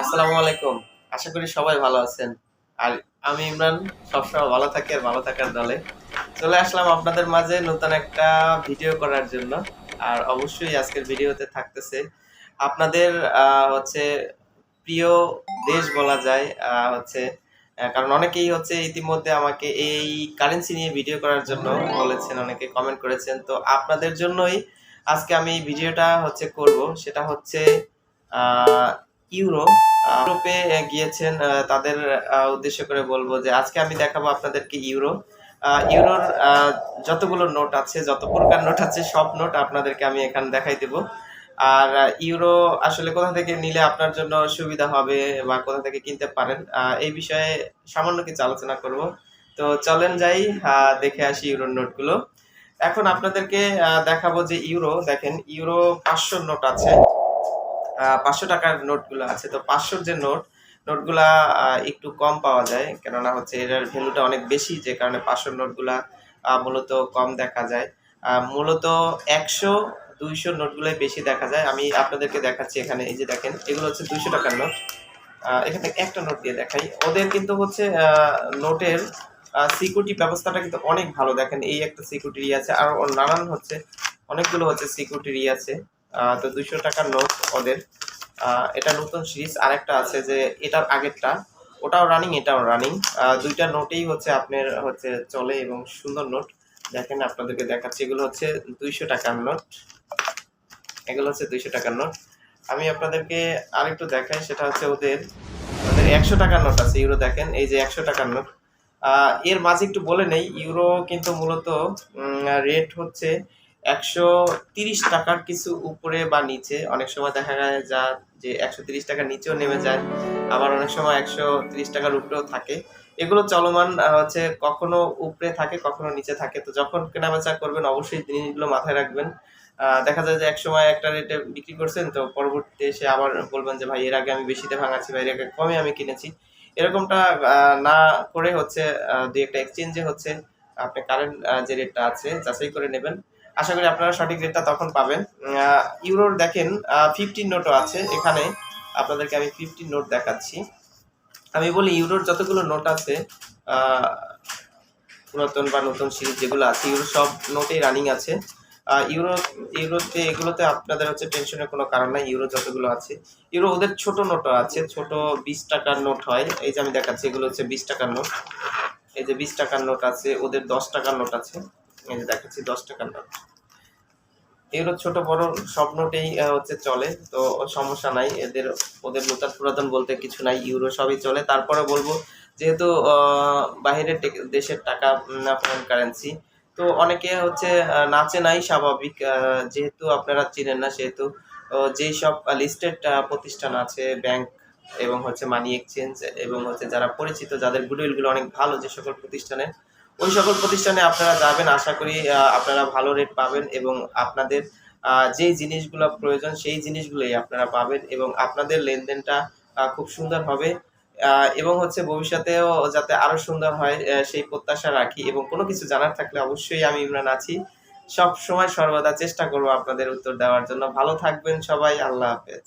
আসসালামু আলাইকুম। আশা করি সবাই ভালো আছেন। আর আমি ইমরান, সবসময় ভালো থাকি আর ভালো থাকার দলে। চলে আসলাম আপনাদের মাঝে নতুন একটা ভিডিও করার জন্য। আর অবশ্যই আজকের ভিডিওতে থাকতেছে আপনাদের হচ্ছে প্রিয় দেশ বলা যায় হচ্ছে কারণ অনেকেই হচ্ছে ইতিমধ্যে আমাকে এই কারেন্সি নিয়ে ভিডিও করার জন্য বলেছেন, অনেকে কমেন্ট করেছেন। তো আপনাদের জন্যই আজকে আমি ভিডিওটা হচ্ছে করব। সেটা হচ্ছে ইউরো ইউরোপে গিয়েছেন তাদের উদ্দেশ্য করে বলব যে আজকে আমি দেখাবো আপনাদেরকে ইউরো। ইউরোর যতগুলো নোট আছে, যত প্রকার নোট আছে, সব নোট আপনাদেরকে আমি এখানে দেখাই দেব। আর ইউরো আসলে কোথা থেকে নিলে আপনার জন্য সুবিধা হবে বা কোথা থেকে কিনতে পারেন এই বিষয়ে সামান্য কিছু আলোচনা করব। তো চলেন যাই দেখে আসি ইউরোর নোটগুলো। এখন আপনাদেরকে দেখাবো যে ইউরো, দেখেন, ইউরো পাঁচশো নোট আছে। পাঁচশো টাকার নোটগুলো আছে। তো পাঁচশোর যে নোট, নোটগুলা একটু কম পাওয়া যায়। কেননা হচ্ছে এটার ভ্যালুটা অনেক বেশি, যে কারণে পাঁচশোর নোটগুলা মূলত কম দেখা যায়। মূলত একশো দুইশো নোটগুলোই বেশি দেখা যায়। আমি আপনাদেরকে দেখাচ্ছি এখানে, এই যে দেখেন, এগুলো হচ্ছে দুইশো টাকার নোট। এখানে একটা নোট দিয়ে দেখাই। ওদের কিন্তু হচ্ছে নোটের সিকিউরিটি ব্যবস্থাটা কিন্তু অনেক ভালো। দেখেন, এই একটা সিকিউরিটি আছে আর নানান হচ্ছে, অনেকগুলো হচ্ছে সিকিউরিটি আছে। তো দুইশো টাকার নোট ওদের। এটা নতুন সিরিজ আরেকটা আছে যে এটার আগেরটা। ওটাও রানিং এটাও রানিং দুইটা নোটেই হচ্ছে আপনার হচ্ছে চলে এবং সুন্দর নোট দেখেন আপনাদেরকে দেখাচ্ছি, এগুলো হচ্ছে দুইশো টাকার নোট এগুলো হচ্ছে দুইশো টাকার নোট আমি আপনাদেরকে আরেকটু দেখাই, সেটা হচ্ছে ওদের ওদের একশো টাকার নোট আছে ইউরো দেখেন, এই যে একশো টাকার নোট এর মাঝে একটু বলে নেই ইউরো কিন্তু মূলত রেট হচ্ছে একশো তিরিশ টাকার কিছু উপরে বা নিচে। অনেক সময় দেখা যায় যা যে একশো তিরিশ টাকার নিচেও নেমে যায়, আবার অনেক সময় একশো তিরিশ টাকার উপরেও থাকে। এগুলো চলমান হচ্ছে কখনো উপরে থাকে, কখনো নিচে থাকে। তো যখন কেনাবেচা করবেন, অবশ্যই জিনিসগুলো মাথায় রাখবেন। দেখা যায় যে এক সময় একটা রেটে বিক্রি করছেন, তো পরবর্তীতে এসে আবার বলবেন যে, ভাই, এর আগে আমি বেশিতে ভাঙাচ্ছি বা এর আগে কমে আমি কিনেছি। এরকমটা না করে হচ্ছে দুই একটা এক্সচেঞ্জে হচ্ছে, আপনি কারেন্ট যে রেটটা আছে, যাচাই করে নেবেন। আশা করি আপনারা সঠিক রেটটা তখন পাবেন। ইউরোর দেখেন ফিফটিন নোটও আছে। এখানে আপনাদেরকে আমি ফিফটিন নোট দেখাচ্ছি। আমি বলি ইউরোর যতগুলো নোট আছে পুরাতন বা নতুন সিরিজ যেগুলো আছে, ইউরো সব নোটেই রানিং আছে। ইউরো, ইউরোতে, এগুলোতে আপনাদের হচ্ছে টেনশনের কোনো কারণ নাই, ইউরো যতগুলো আছে। ইউরো ওদের ছোট নোটও আছে, ছোট বিশ টাকার নোট হয়। এই যে আমি দেখাচ্ছি, এগুলো হচ্ছে বিশ টাকার নোট এই যে বিশ টাকার নোট আছে, ওদের দশ টাকার নোট আছে। এই যে দেখাচ্ছি, দশ টাকার নোট এগুলো ছোট বড় সব নোটেই হচ্ছে চলে। তো সমস্যা নাই। এদের ওদের নতুন পুরাতন বলতে কিছু নাই। ইউরো সবই চলে। তারপরে বলব যেহেতু আহ, বাইরের দেশের টাকা ফরেন কারেন্সি তো অনেকে হচ্ছে নাচে নাই স্বাভাবিক। যেহেতু আপনারা চিনেন না সেহেতু যেই সব লিস্টেড প্রতিষ্ঠান আছে ব্যাংক এবং হচ্ছে মানি এক্সচেঞ্জ এবং হচ্ছে যারা পরিচিত যাদের গুডউইলগুলো অনেক ভালো যে সকল প্রতিষ্ঠানে ওই সকল প্রতিষ্ঠানে আপনারা যাবেন, আশা করি আপনারা ভালো রেট পাবেন এবং আপনাদের যেই জিনিসগুলো প্রয়োজন সেই জিনিসগুলোই আপনারা পাবেন এবং আপনাদের লেনদেনটা খুব সুন্দর হবে। এবং হচ্ছে ভবিষ্যতেও যাতে আরও সুন্দর হয় সেই প্রত্যাশা রাখি এবং কোনো কিছু জানার থাকলে অবশ্যই আমি ইমরান আছি। সব সময় সর্বদা চেষ্টা করব আপনাদের উত্তর দেওয়ার জন্য। ভালো থাকবেন সবাই, আল্লাহ হাফেজ।